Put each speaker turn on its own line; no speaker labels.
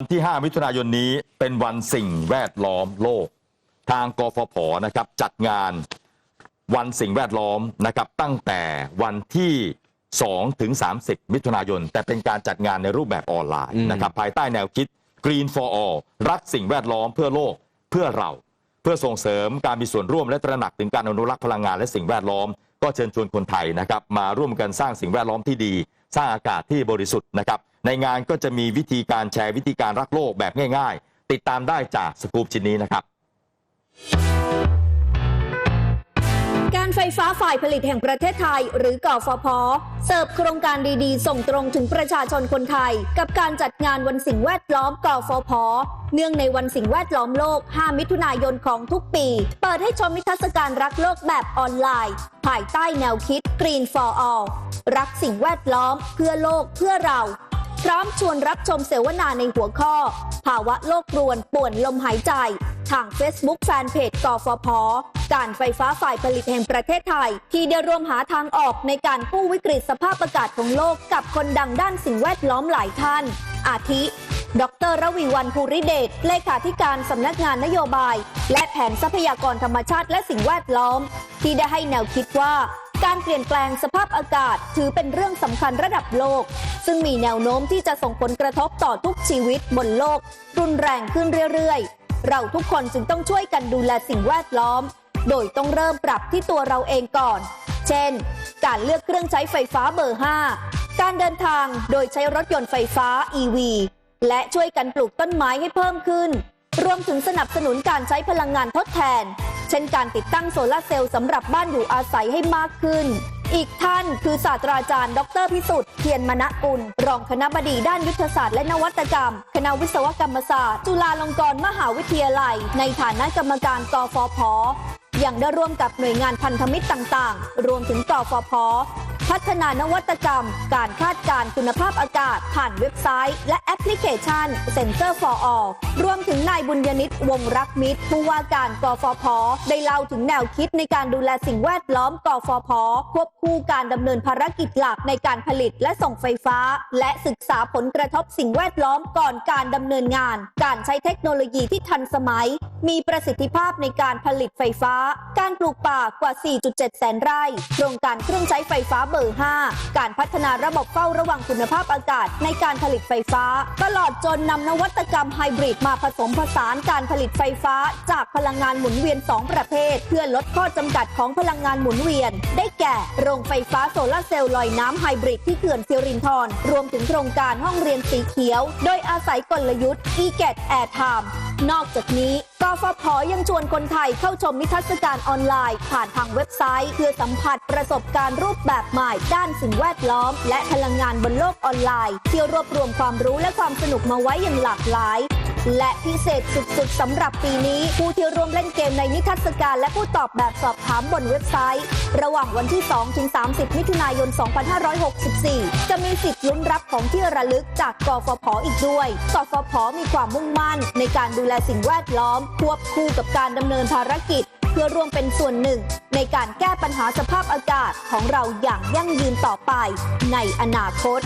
วันที่ 5 มิถุนายนนี้เป็นวันสิ่งแวดล้อมโลก ทางกฟผนะครับจัดงานวันสิ่งแวดล้อมนะครับตั้งแต่วันที่ 2 ถึง 30 มิถุนายน แต่เป็นการจัดงานในรูปแบบออนไลน์นะครับภายใต้แนวคิด Green for All รักสิ่งแวดล้อมเพื่อโลกเพื่อเรา เพื่อส่งเสริมการมีส่วนร่วมและตระหนักถึงการอนุรักษ์พลังงานและสิ่งแวดล้อม ก็เชิญชวนคนไทยนะครับมาร่วมกันสร้างสิ่งแวดล้อมที่ดี สร้างอากาศที่บริสุทธิ์นะครับ ในงานก็จะมีวิธีการแชร์วิธีการรักโลกแบบง่าย ๆ ติดตามได้จากสกูปชิ้นนี้นะครับ
การไฟฟ้าฝ่ายผลิตแห่งประเทศไทย หรือกฟผเสิร์ฟโครงการดีๆ ส่งตรงถึงประชาชนคนไทย กับการจัดงานวันสิ่งแวดล้อมกฟผเนื่องในวันสิ่งแวดล้อมโลก 5 มิถุนายนของทุกปี เปิดให้ชมนิทรรศการรักโลกแบบออนไลน์ ภายใต้แนวคิด Green for All รักสิ่งแวดล้อมเพื่อโลกเพื่อเรา พร้อมชวนรับชมเสวนาในหัวข้อ ภาวะโลกรวนป่วนลมหายใจ ทาง Facebook Fanpage กฟผการไฟฟ้าฝ่ายผลิตแห่งประเทศไทย ที่ได้ร่วมหาทางออกในการกู้วิกฤตสภาพอากาศของโลกกับคนดังด้านสิ่งแวดล้อมหลายท่าน อาทิ ดรระวีวันภูริเดชเลขาธิการสำนักงานนโยบาย และแผนทรัพยากรธรรมชาติและสิ่งแวดล้อม ที่ได้ให้แนวคิดว่า การเปลี่ยนแปลงสภาพอากาศถือเป็นเรื่องสำคัญระดับโลก ซึ่งมีแนวโน้มที่จะส่งผลกระทบต่อทุกชีวิตบนโลก รุนแรงขึ้นเรื่อยๆ เราทุกคนจึงต้องช่วยกันดูแลสิ่งแวดล้อม โดยต้องเริ่มปรับที่ตัวเราเองก่อน เช่น การเลือกเครื่องใช้ไฟฟ้าเบอร์ 5 การเดินทางโดยใช้รถยนต์ไฟฟ้า EV และช่วยกันปลูกต้นไม้ให้เพิ่มขึ้น รวมถึงสนับสนุนการใช้พลังงานทดแทน เช่นการติดตั้งโซลาร์เซลล์สำหรับบ้านอยู่อาศัยให้มากขึ้น อีกท่านคือศาสตราจารย์ ดรพิสุทธิ์เทียนมณกุล รองคณะบดีด้านยุทธศาสตร์และนวัตกรรม คณะวิศวกรรมศาสตร์ จุฬาลงกรณ์มหาวิทยาลัย ในฐานะกรรมการกฟผยังได้ร่วมกับหน่วยงานพันธมิตรต่าง ๆ รวมถึงกฟผ พัฒนานวัตกรรม การคาดการณ์คุณภาพอากาศ ผ่านเว็บไซต์ และแอปพลิเคชัน Center for All รวมถึงนายบุญยนิตวงรักมิตรผู้ว่าการกฟผได้เล่าถึงแนวคิดในการดูแลสิ่งแวดล้อมกฟผควบคู่การดำเนินภารกิจหลักในการผลิตและส่งไฟฟ้า และศึกษาผลกระทบสิ่งแวดล้อมก่อนการดำเนินงาน การใช้เทคโนโลยีที่ทันสมัย มีประสิทธิภาพในการผลิตไฟฟ้า การปลูกป่ากว่า 4.7 แสนไร่ โครงการเครื่องใช้ไฟฟ้าเบอร์ 5 การพัฒนาระบบเฝ้าระวังคุณภาพอากาศในการผลิตไฟฟ้า ตลอดจนนำนวัตกรรมไฮบริดมาผสมผสานการผลิตไฟฟ้า จากพลังงานหมุนเวียน 2 ประเภท เพื่อลดข้อจำกัดของพลังงานหมุนเวียน ได้แก่ โรงไฟฟ้าโซลาเซลล์ลอยน้ำไฮบริดที่เขื่อนสิรินธรรวมถึงโครงการห้องเรียนสีเขียว โดยอาศัยกลยุทธ์ e-get airtime นอกจากนี้ กฟผยังชวนคนไทยเข้าชมนิทรรศการออนไลน์ ผ่านทางเว็บไซต์ เพื่อสัมผัสประสบการณ์รูปแบบใหม่ ด้านสิ่งแวดล้อม และพลังงานบนโลกออนไลน์ ที่รวบรวมความรู้และความสนุกมาไว้อย่างหลากหลาย และพิเศษสุดๆสำหรับปีนี้ ผู้ที่ร่วมเล่นเกมในนิทรรศการ และผู้ตอบแบบสอบถามบนเว็บไซต์ ระหว่างวันที่ 2 ถึง 30 มิถุนายน 2564 จะมีสิทธิ์ลุ้นรับของที่ระลึกจากกฟผอีกด้วยกฟผมีความมุ่งมั่น ในการดูแลสิ่งแวดล้อม ควบคู่กับการดำเนินภารกิจ เพื่อร่วมเป็นส่วนหนึ่ง ในการแก้ปัญหาสภาพอากาศของเราอย่างยั่งยืนต่อไปในอนาคต